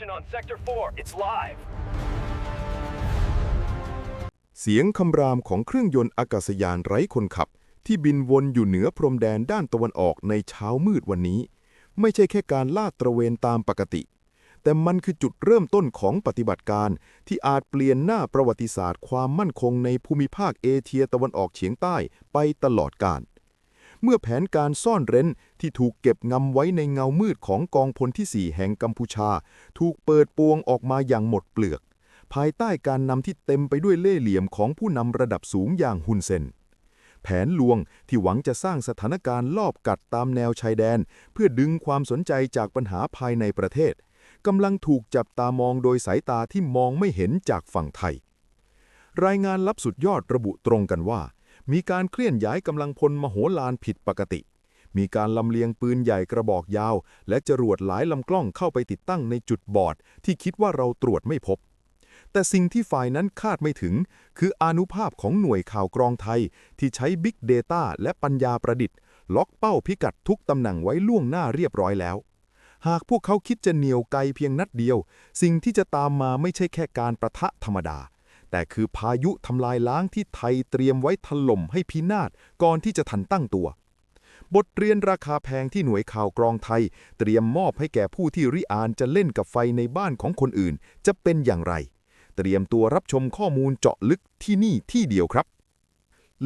Operation on Sector 4. It's live. เสียงคำรามของเครื่องยนต์อากาศยานไร้คนขับ ที่บินวนอยู่เหนือพรมแดนด้านตะวันออกในเช้ามืดวันนี้ ไม่ใช่แค่การลาดตระเวนตามปกติ แต่มันคือจุดเริ่มต้นของปฏิบัติการที่อาจเปลี่ยนหน้าประวัติศาสตร์ความมั่นคงในภูมิภาคเอเชียตะวันออกเฉียงใต้ไปตลอดกาล เมื่อแผนการซ่อนเร้นที่ถูกเก็บงำไว้ในเงามืดของกองพลที่ 4 แห่งกัมพูชา ถูกเปิดปวงออกมาอย่างหมดเปลือก ภายใต้การนำที่เต็มไปด้วยเล่ห์เหลี่ยมของผู้นำระดับสูงอย่างฮุนเซนแผนลวงที่หวังจะสร้างสถานการณ์ลอบกัดตามแนวชายแดน เพื่อดึงความสนใจจากปัญหาภายในประเทศกำลังถูกจับตามองโดยสายตาที่มองไม่เห็นจากฝั่งไทย รายงานลับสุดยอดระบุตรงกันว่า มีการเคลื่อนย้ายกำลังพลมโหฬารผิดปกติ มีการลำเลียงปืนใหญ่กระบอกยาว และจรวดหลายลำกล้องเข้าไปติดตั้งในจุดบอด ที่คิดว่าเราตรวจไม่พบ แต่สิ่งที่ฝ่ายนั้นคาดไม่ถึง คืออนุภาพของหน่วยข่าวกรองไทย ที่ใช้ Big Data และปัญญาประดิษฐ์ ล็อกเป้าพิกัดทุกตำแหน่งไว้ล่วงหน้าเรียบร้อยแล้วหากพวกเขาคิดจะเหนียวไกลเพียงนัดเดียว สิ่งที่จะตามมาไม่ใช่แค่การประทะธรรมดา แต่คือพายุทำลายล้างที่ไทยเตรียมไว้ถล่มให้พินาศก่อนที่จะทันตั้งตัว บทเรียนราคาแพงที่หน่วยข่าวกรองไทย เตรียมมอบให้แก่ผู้ที่ริอานจะเล่นกับไฟในบ้านของคนอื่น จะเป็นอย่างไร เตรียมตัวรับชมข้อมูลเจาะลึกที่นี่ที่เดียวครับ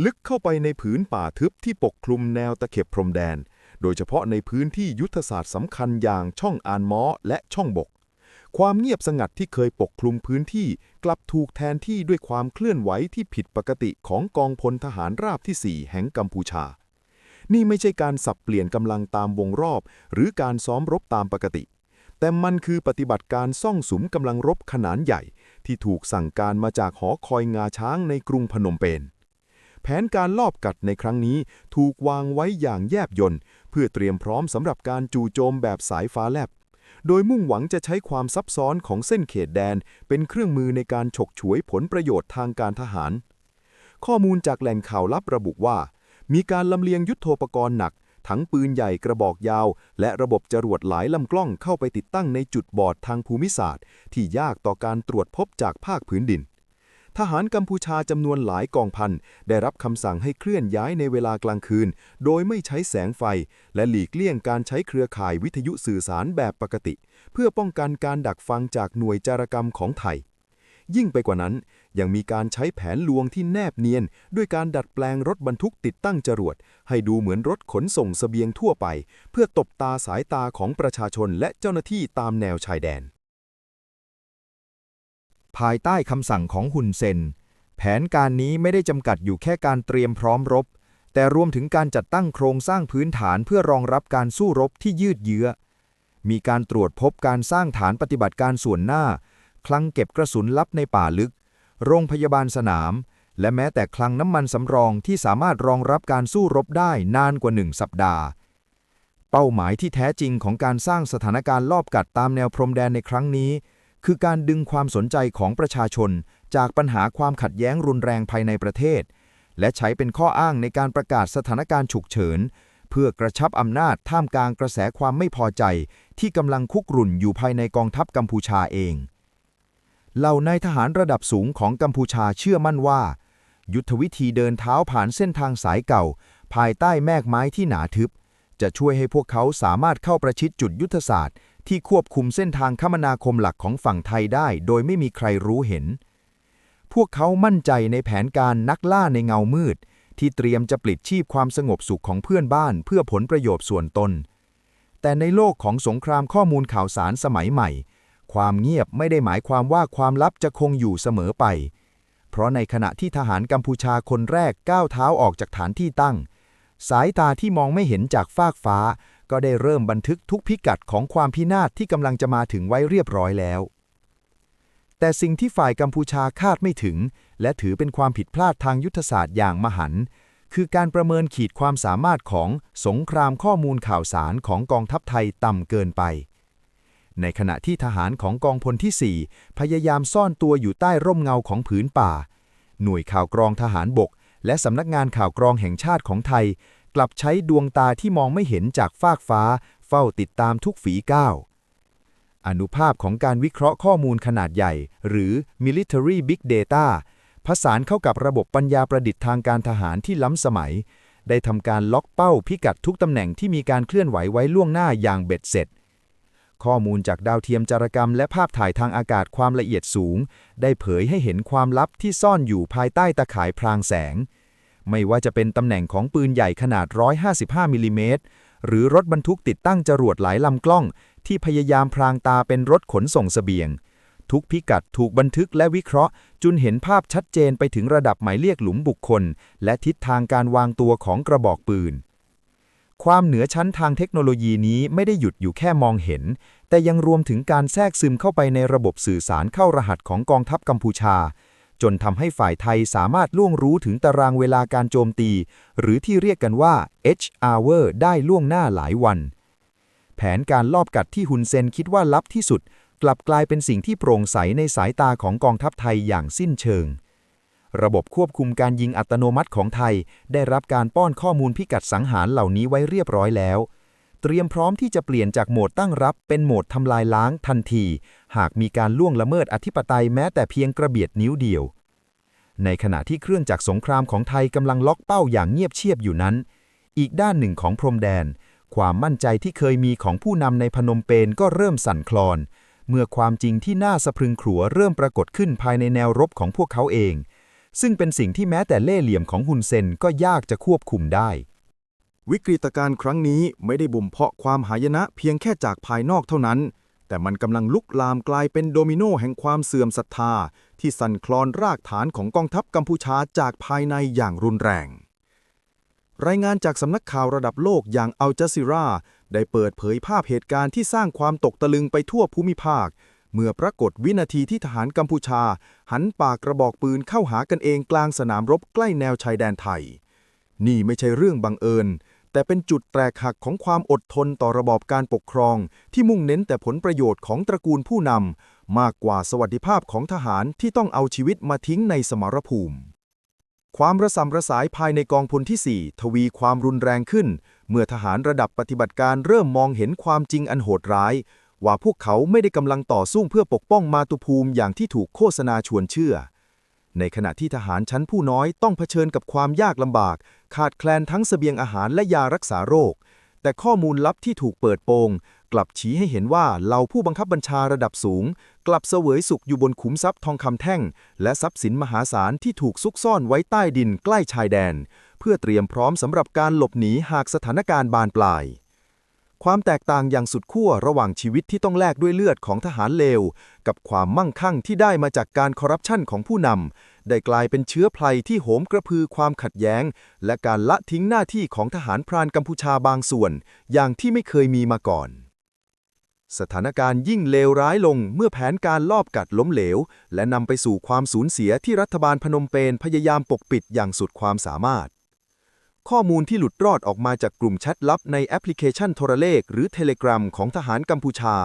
ลึกเข้าไปในผืนป่าทึบที่ปกคลุมแนวตะเข็บพรมแดน โดยเฉพาะในพื้นที่ยุทธศาสตร์สำคัญอย่างช่องอานม้อและช่องบก ความเงียบสงัดที่เคยปกคลุมพื้นที่กลับถูกแทนที่ด้วยความเคลื่อนไหวที่ผิดปกติของกองพลทหารราบที่ 4 แห่งกัมพูชา นี่ไม่ใช่การสับเปลี่ยนกำลังตามวงรอบ หรือการซ้อมรบตามปกติ แต่มันคือปฏิบัติการซ่องสุมกำลังรบขนาดใหญ่ ที่ถูกสั่งการมาจากหอคอยงาช้างในกรุงพนมเปญแผนการลอบกัดในครั้งนี้ถูกวางไว้อย่างแยบยลเพื่อเตรียมพร้อมสำหรับการจู่โจมแบบสายฟ้าแลบ โดยมุ่งหวังจะใช้ความซับซ้อนของเส้นเขตแดน เป็นเครื่องมือในการฉกฉวยผลประโยชน์ทางการทหาร ข้อมูลจากแหล่งข่าวลับระบุว่า มีการลำเลียงยุทโธปกรณ์หนัก ทั้งปืนใหญ่กระบอกยาว และระบบจรวดหลายลำกล้องเข้าไปติดตั้งในจุดบอดทางภูมิศาสตร์ ที่ยากต่อการตรวจพบจากภาคพื้นดิน ทหารกัมพูชาจำนวนหลายกองพันได้รับคำสั่งให้เคลื่อนย้ายในเวลากลางคืน โดยไม่ใช้แสงไฟ และหลีกเลี่ยงการใช้เครือข่ายวิทยุสื่อสารแบบปกติ เพื่อป้องกันการดักฟังจากหน่วยจารกรรมของไทย ยิ่งไปกว่านั้น ยังมีการใช้แผนลวงที่แนบเนียน ด้วยการดัดแปลงรถบรรทุกติดตั้งจรวด ให้ดูเหมือนรถขนส่งเสบียงทั่วไป เพื่อตบตาสายตาของประชาชนและเจ้าหน้าที่ตามแนวชายแดน ภายใต้คำสั่งของฮุนเซน แผนการนี้ไม่ได้จำกัดอยู่แค่การเตรียมพร้อมรบ แต่รวมถึงการจัดตั้งโครงสร้างพื้นฐานเพื่อรองรับการสู้รบที่ยืดเยื้อ มีการตรวจพบการสร้างฐานปฏิบัติการส่วนหน้า คลังเก็บกระสุนลับในป่าลึก โรงพยาบาลสนาม และแม้แต่คลังน้ำมันสำรองที่สามารถรองรับการสู้รบได้นานกว่าหนึ่งสัปดาห์ เป้าหมายที่แท้จริงของการสร้างสถานการณ์ลอบกัดตามแนวพรมแดนในครั้งนี้ คือการดึงความสนใจของประชาชน จากปัญหาความขัดแย้งรุนแรงภายในประเทศ และใช้เป็นข้ออ้างในการประกาศสถานการณ์ฉุกเฉิน เพื่อกระชับอำนาจท่ามกลางกระแสความไม่พอใจ ที่กำลังคุกรุ่นอยู่ภายในกองทัพกัมพูชาเองเหล่านายทหารระดับสูงของกัมพูชาเชื่อมั่นว่า ยุทธวิธีเดินเท้าผ่านเส้นทางสายเก่า ภายใต้แมกไม้ที่หนาทึบ จะช่วยให้พวกเขาสามารถเข้าประชิดจุดยุทธศาสตร์ ที่ควบคุมเส้นทางคมนาคมหลักของฝั่งไทยได้ โดยไม่มีใครรู้เห็น พวกเขามั่นใจในแผนการนักล่าในเงามืด ที่เตรียมจะปลิดชีพความสงบสุขของเพื่อนบ้านเพื่อผลประโยชน์ส่วนตน แต่ในโลกของสงครามข้อมูลข่าวสารสมัยใหม่ ความเงียบไม่ได้หมายความว่าความลับจะคงอยู่เสมอไป เพราะในขณะที่ทหารกัมพูชาคนแรกก้าวเท้าออกจากฐานที่ตั้ง สายตาที่มองไม่เห็นจากฟากฟ้า ก็ได้เริ่มบันทึกทุกพิกัดของความพินาศที่กำลังจะมาถึงไว้เรียบร้อยแล้ว แต่สิ่งที่ฝ่ายกัมพูชาคาดไม่ถึง และถือเป็นความผิดพลาดทางยุทธศาสตร์อย่างมหันต์คือการประเมินขีดความสามารถของสงครามข้อมูลข่าวสารของกองทัพไทยต่ำเกินไป ในขณะที่ทหารของกองพลที่ 4 พยายามซ่อนตัวอยู่ใต้ร่มเงาของผืนป่า หน่วยข่าวกรองทหารบก และสำนักงานข่าวกรองแห่งชาติของไทย กลับใช้ดวงตาที่มองไม่เห็นจากฟากฟ้า เฝ้าติดตามทุกฝีก้าวอนุภาพของการวิเคราะห์ข้อมูลขนาดใหญ่ หรือ military big data ผสานเข้ากับระบบปัญญาประดิษฐ์ทางการทหารที่ล้ำสมัย ได้ทำการล็อกเป้าพิกัดทุกตำแหน่งที่มีการเคลื่อนไหวไว้ล่วงหน้าอย่างเบ็ดเสร็จ ข้อมูลจากดาวเทียมจารกรรม และภาพถ่ายทางอากาศความละเอียดสูง ได้เผยให้เห็นความลับที่ซ่อนอยู่ภายใต้ตะข่ายพรางแสง ไม่ว่าจะเป็นตำแหน่งของปืนใหญ่ขนาด 155 มิลลิเมตร หรือรถบรรทุกติดตั้งจรวดหลายลำกล้อง ที่พยายามพรางตาเป็นรถขนส่งเสบียง ทุกพิกัดถูกบันทึกและวิเคราะห์ จนเห็นภาพชัดเจนไปถึงระดับหมายเลขหลุมบุคคล และทิศทางการวางตัวของกระบอกปืน ความเหนือชั้นทางเทคโนโลยีนี้ไม่ได้หยุดอยู่แค่มองเห็น แต่ยังรวมถึงการแทรกซึมเข้าไปในระบบสื่อสารเข้ารหัสของกองทัพกัมพูชา จนทำให้ฝ่ายไทยสามารถล่วงรู้ถึงตารางเวลาการโจมตี หรือที่เรียกกันว่า H hour ได้ล่วงหน้าหลายวัน แผนการลอบกัดที่ฮุนเซนคิดว่าลับที่สุด กลับกลายเป็นสิ่งที่โปร่งใสในสายตาของกองทัพไทยอย่างสิ้นเชิง ระบบควบคุมการยิงอัตโนมัติของไทย ได้รับการป้อนข้อมูลพิกัดสังหารเหล่านี้ไว้เรียบร้อยแล้ว เตรียมพร้อมที่จะเปลี่ยนจากโหมดตั้งรับเป็นโหมดทำลายล้างทันที หากมีการล่วงละเมิดอธิปไตยแม้แต่เพียงกระเบียดนิ้วเดียว ในขณะที่เครื่องจักรสงครามของไทยกำลังล็อกเป้าอย่างเงียบเชียบอยู่นั้น อีกด้านหนึ่งของพรมแดน ความมั่นใจที่เคยมีของผู้นำในพนมเปญก็เริ่มสั่นคลอน เมื่อความจริงที่น่าสะพรึงขรัวเริ่มปรากฏขึ้นภายในแนวรบของพวกเขาเอง ซึ่งเป็นสิ่งที่แม้แต่เล่ห์เหลี่ยมของฮุนเซนก็ยากจะควบคุมได้ วิกฤตการณ์ครั้งนี้ไม่ได้บ่มเพาะความหายนะเพียงแค่จากภายนอกเท่านั้น แต่มันกำลังลุกลามกลายเป็นโดมิโนแห่งความเสื่อมศรัทธา ที่สั่นคลอนรากฐานของกองทัพกัมพูชาจากภายในอย่างรุนแรง รายงานจากสำนักข่าวระดับโลกอย่างอัลจ z ซีราได้เปิดเผยภาพเหตุการณ์ที่สร้างความตกตะลึงไปทั่วภูมิภาค เมื่อปรากฏวินาทีที่ทหารกัมพูชา หันปากกระบอกปืนเข้าหากันเองกลางสนามรบใกล้แนวชายแดนไทย นี่ไม่ใช่เรื่องบังเอิญ แต่เป็นจุดแตกหักของความอดทนต่อระบอบการปกครอง ที่มุ่งเน้นแต่ผลประโยชน์ของตระกูลผู้นำมากกว่าสวัสดิภาพของทหารที่ต้องเอาชีวิตมาทิ้งในสมรภูมิ ความระสำระสายภายในกองพลที่ 4 ทวีความรุนแรงขึ้น เมื่อทหารระดับปฏิบัติการเริ่มมองเห็นความจริงอันโหดร้าย ว่าพวกเขาไม่ได้กำลังต่อสู้เพื่อปกป้องมาตุภูมิอย่างที่ถูกโฆษณาชวนเชื่อ ในขณะที่ทหารชั้นผู้น้อยต้องเผชิญกับความยากลำบาก ขาดแคลนทั้งเสบียงอาหารและยารักษาโรค แต่ข้อมูลลับที่ถูกเปิดโปง กลับชี้ให้เห็นว่าเหล่าผู้บังคับบัญชาระดับสูง กลับเสวยสุขอยู่บนขุมทรัพย์ทองคำแท่ง และทรัพย์สินมหาศาลที่ถูกซุกซ่อนไว้ใต้ดินใกล้ชายแดน เพื่อเตรียมพร้อมสำหรับการหลบหนีหากสถานการณ์บานปลาย ความแตกต่างอย่างสุดขั้วระหว่างชีวิตที่ต้องแลกด้วยเลือดของทหารเลว กับความมั่งคั่งที่ได้มาจากการคอร์รัปชันของผู้นำ ได้กลายเป็นเชื้อไพลที่โหมกระพือความขัดแย้ง และการละทิ้งหน้าที่ของทหารพรานกัมพูชาบางส่วน อย่างที่ไม่เคยมีมาก่อน สถานการณ์ยิ่งเลวร้ายลงเมื่อแผนการลอบกัดล้มเหลว และนำไปสู่ความสูญเสียที่รัฐบาลพนมเปญพยายามปกปิดอย่างสุดความสามารถ ข้อมูลที่หลุดรอดออกมาจากกลุ่มแชทลับในแอปพลิเคชันโทรเลข หรือ Telegram ของทหารกัมพูชา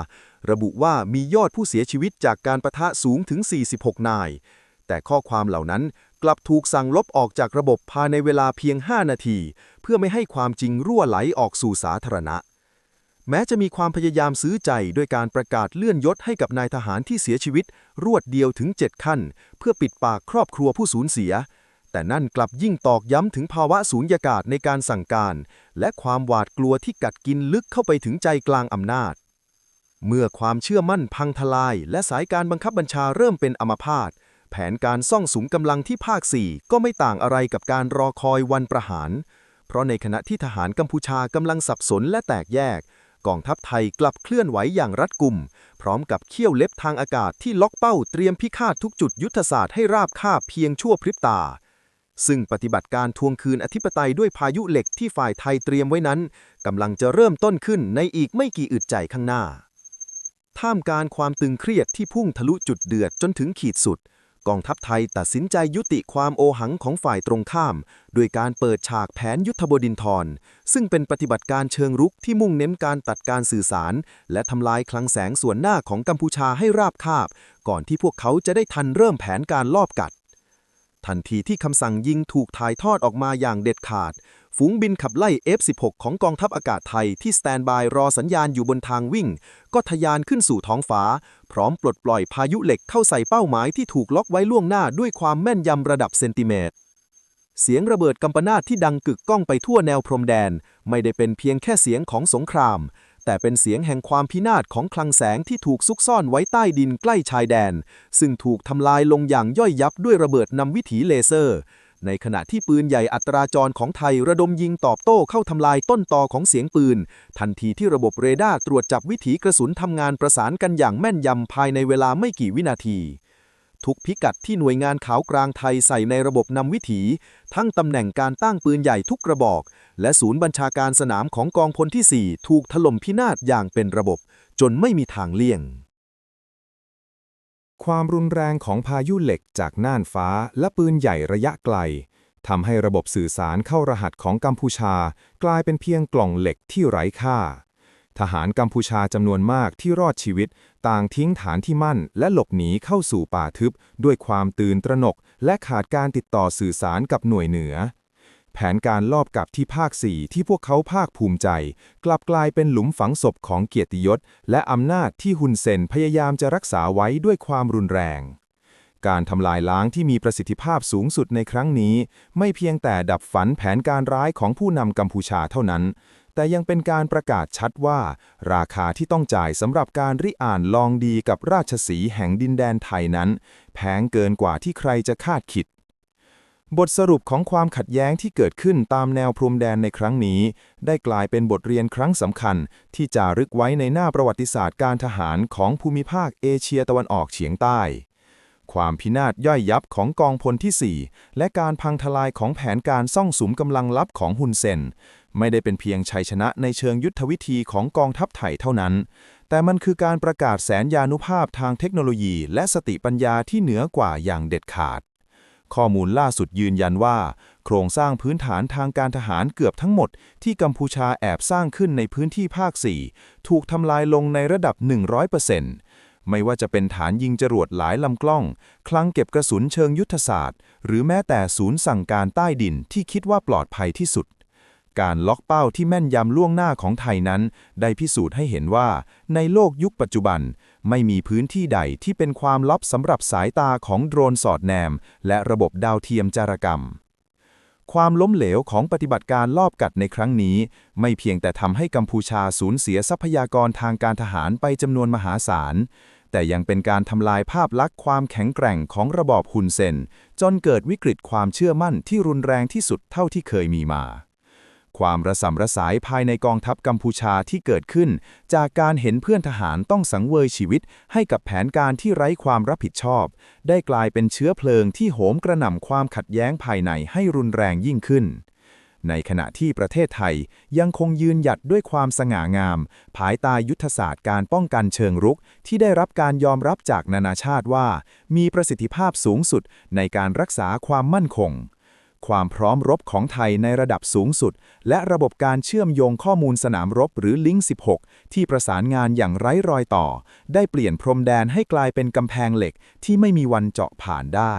ระบุว่ามียอดผู้เสียชีวิตจากการประทะสูงถึง 46 นาย แต่ข้อความเหล่านั้นกลับถูกสั่งลบออกจากระบบภายในเวลาเพียง 5 นาที เพื่อไม่ให้ความจริงรั่วไหลออกสู่สาธารณะ แม้จะมีความพยายามซื้อใจด้วยการประกาศเลื่อนยศให้กับนายทหารที่เสียชีวิต รวดเดียวถึง 7 ขั้น เพื่อปิดปากครอบครัวผู้สูญเสีย แต่นั่นกลับยิ่งตอกย้ำถึงภาวะสูญญากาศในการสั่งการ และความหวาดกลัวที่กัดกินลึกเข้าไปถึงใจกลางอำนาจ เมื่อความเชื่อมั่นพังทลาย และสายการบังคับบัญชาเริ่มเป็นอมพาตแผนการซ่องสุมกำลังที่ภาค4ก็ไม่ต่างอะไรกับการรอคอยวันประหาร เพราะในขณะที่ทหารกัมพูชากำลังสับสนและแตกแยก กองทัพไทยกลับเคลื่อนไหวอย่างรัดกุม พร้อมกับเขี้ยวเล็บทางอากาศที่ล็อกเป้าเตรียมพิฆาตทุกจุดยุทธศาสตร์ให้ราบคาบเพียงชั่วพริบตา ซึ่งปฏิบัติการทวงคืนอธิปไตยด้วยพายุเหล็กที่ฝ่ายไทยเตรียมไว้นั้นกำลังจะเริ่มต้นขึ้นในอีกไม่กี่อึดใจข้างหน้า ท่ามการความตึงเครียดที่พุ่งทะลุจุดเดือดจนถึงขีดสุด กองทัพไทยตัดสินใจยุติความโอหังของฝ่ายตรงข้ามโดยการเปิดฉากแผนยุทธบดินทร ซึ่งเป็นปฏิบัติการเชิงรุกที่มุ่งเน้นการตัดการสื่อสาร และทำลายคลังแสงส่วนหน้าของกัมพูชาให้ราบคาบ ก่อนที่พวกเขาจะได้ทันเริ่มแผนการลอบกัด ทันทีที่คำสั่งยิงถูกถ่ายทอดออกมาอย่างเด็ดขาด ฝูงบินขับไล่ F-16 ของกองทัพอากาศไทยที่สแตนบายรอสัญญาณอยู่บนทางวิ่ง ก็ทะยานขึ้นสู่ท้องฟ้า พร้อมปลดปล่อยพายุเหล็กเข้าใส่เป้าหมายที่ถูกล็อกไว้ล่วงหน้าด้วยความแม่นยำระดับเซนติเมตรเสียงระเบิดกำปนาตที่ดังกึกก้องไปทั่วแนวพรมแดน ไม่ได้เป็นเพียงแค่เสียงของสงคราม แต่เป็นเสียงแห่งความพินาศของคลังแสงที่ถูกซุกซ่อนไว้ใต้ดินใกล้ชายแดน ซึ่งถูกทำลายลงอย่างย่อยยับด้วยระเบิดนำวิถีเลเซอร์ ในขณะที่ปืนใหญ่อัตราจรของไทยระดมยิงตอบโต้เข้าทำลายต้นตอของเสียงปืน ทันทีที่ระบบเรดาร์ตรวจจับวิถีกระสุนทำงานประสานกันอย่างแม่นยำภายในเวลาไม่กี่วินาที ทุกพิกัดที่หน่วยงานขาวกลางไทยใส่ในระบบนำวิถี ทั้งตำแหน่งการตั้งปืนใหญ่ทุกกระบอก และศูนย์บัญชาการสนามของกองพลที่ 4 ถูกถล่มพินาศอย่างเป็นระบบ จนไม่มีทางเลี่ยง ความรุนแรงของพายุเหล็กจากน่านฟ้าและปืนใหญ่ระยะไกลทำให้ระบบสื่อสารเข้ารหัสของกัมพูชา กลายเป็นเพียงกล่องเหล็กที่ไร้ค่า ทหารกัมพูชาจำนวนมากที่รอดชีวิต ต่างทิ้งฐานที่มั่น และหลบหนีเข้าสู่ป่าทึบ ด้วยความตื่นตระหนก และขาดการติดต่อสื่อสารกับหน่วยเหนือ แผนการลอบกลับที่ภาค4ที่พวกเขาภาคภูมิใจ กลับกลายเป็นหลุมฝังศพของเกียรติยศ และอำนาจที่ฮุนเซนพยายามจะรักษาไว้ด้วยความรุนแรงการทำลายล้างที่มีประสิทธิภาพสูงสุดในครั้งนี้ ไม่เพียงแต่ดับฝันแผนการร้ายของผู้นำกัมพูชาเท่านั้น แต่ยังเป็นการประกาศชัดว่า ราคาที่ต้องจ่ายสำหรับการริอ่านลองดีกับราชสีแห่งดินแดนไทยนั้น แพงเกินกว่าที่ใครจะคาดคิด บทสรุปของความขัดแย้งที่เกิดขึ้นตามแนวพรมแดนในครั้งนี้ ได้กลายเป็นบทเรียนครั้งสำคัญ ที่จารึกไว้ในหน้าประวัติศาสตร์การทหารของภูมิภาคเอเชียตะวันออกเฉียงใต้ความพินาศย่อยยับของกองพลที่ 4 และการพังทลายของแผนการซ่องสุมกำลังลับของฮุนเซน ไม่ได้เป็นเพียงชัยชนะในเชิงยุทธวิธีของกองทัพไทยเท่านั้น แต่มันคือการประกาศแสนยานุภาพทางเทคโนโลยี และสติปัญญาที่เหนือกว่าอย่างเด็ดขาด ข้อมูลล่าสุดยืนยันว่า โครงสร้างพื้นฐานทางการทหารเกือบทั้งหมด ที่กัมพูชาแอบสร้างขึ้นในพื้นที่ภาค 4 ถูกทำลายลงในระดับ 100%ไม่ว่าจะเป็นฐานยิงจรวดหลายลำกล้อง คลังเก็บกระสุนเชิงยุทธศาสตร์ หรือแม้แต่ศูนย์สั่งการใต้ดินที่คิดว่าปลอดภัยที่สุด การล็อกเป้าที่แม่นยำล่วงหน้าของไทยนั้น ได้พิสูจน์ให้เห็นว่า ในโลกยุคปัจจุบัน ไม่มีพื้นที่ใดที่เป็นความลับสำหรับสายตาของโดรนสอดแนม และระบบดาวเทียมจารกรรม ความล้มเหลวของปฏิบัติการลอบกัดในครั้งนี้ ไม่เพียงแต่ทำให้กัมพูชาสูญเสียทรัพยากรทางการทหารไปจำนวนมหาศาลแต่ยังเป็นการทำลายภาพลักษณ์ความแข็งแกร่งของระบอบฮุนเซน จนเกิดวิกฤตความเชื่อมั่นที่รุนแรงที่สุดเท่าที่เคยมีมา ความระสำระสายภายในกองทัพกัมพูชาที่เกิดขึ้น จากการเห็นเพื่อนทหารต้องสังเวยชีวิต ให้กับแผนการที่ไร้ความรับผิดชอบ ได้กลายเป็นเชื้อเพลิงที่โหมกระหน่ำความขัดแย้งภายในให้รุนแรงยิ่งขึ้น ในขณะที่ประเทศไทยยังคงยืนหยัดด้วยความสง่างาม ภายใต้ยุทธศาสตร์การป้องกันเชิงรุก ที่ได้รับการยอมรับจากนานาชาติว่า มีประสิทธิภาพสูงสุดในการรักษาความมั่นคง ความพร้อมรบของไทยในระดับสูงสุด และระบบการเชื่อมโยงข้อมูลสนามรบหรือลิงก์16 ที่ประสานงานอย่างไร้รอยต่อ ได้เปลี่ยนพรมแดนให้กลายเป็นกำแพงเหล็กที่ไม่มีวันเจาะผ่านได้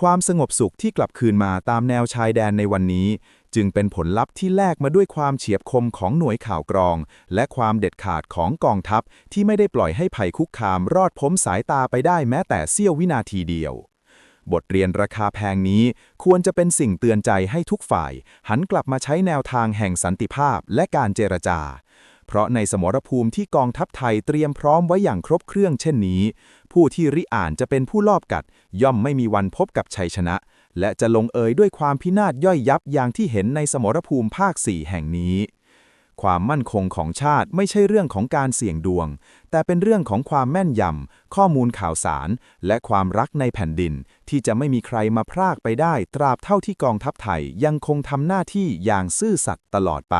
ความสงบสุขที่กลับคืนมาตามแนวชายแดนในวันนี้ จึงเป็นผลลัพธ์ที่แลกมาด้วยความเฉียบคมของหน่วยข่าวกรอง และความเด็ดขาดของกองทัพที่ไม่ได้ปล่อยให้ภัยคุกคามรอดพ้นสายตาไปได้แม้แต่เสี้ยววินาทีเดียว บทเรียนราคาแพงนี้ควรจะเป็นสิ่งเตือนใจให้ทุกฝ่าย หันกลับมาใช้แนวทางแห่งสันติภาพและการเจรจา เพราะในสมรภูมิที่กองทัพไทยเตรียมพร้อมไว้อย่างครบเครื่องเช่นนี้ ผู้ที่ริอ่านจะเป็นผู้ลอบกัด ย่อมไม่มีวันพบกับชัยชนะ และจะลงเอยด้วยความพินาศย่อยยับอย่างที่เห็นในสมรภูมิภาค4แห่งนี้ ความมั่นคงของชาติไม่ใช่เรื่องของการเสี่ยงดวง แต่เป็นเรื่องของความแม่นยำ ข้อมูลข่าวสาร และความรักในแผ่นดิน ที่จะไม่มีใครมาพรากไปได้ ตราบเท่าที่กองทัพไทยยังคงทำหน้าที่อย่างซื่อสัตย์ตลอดไป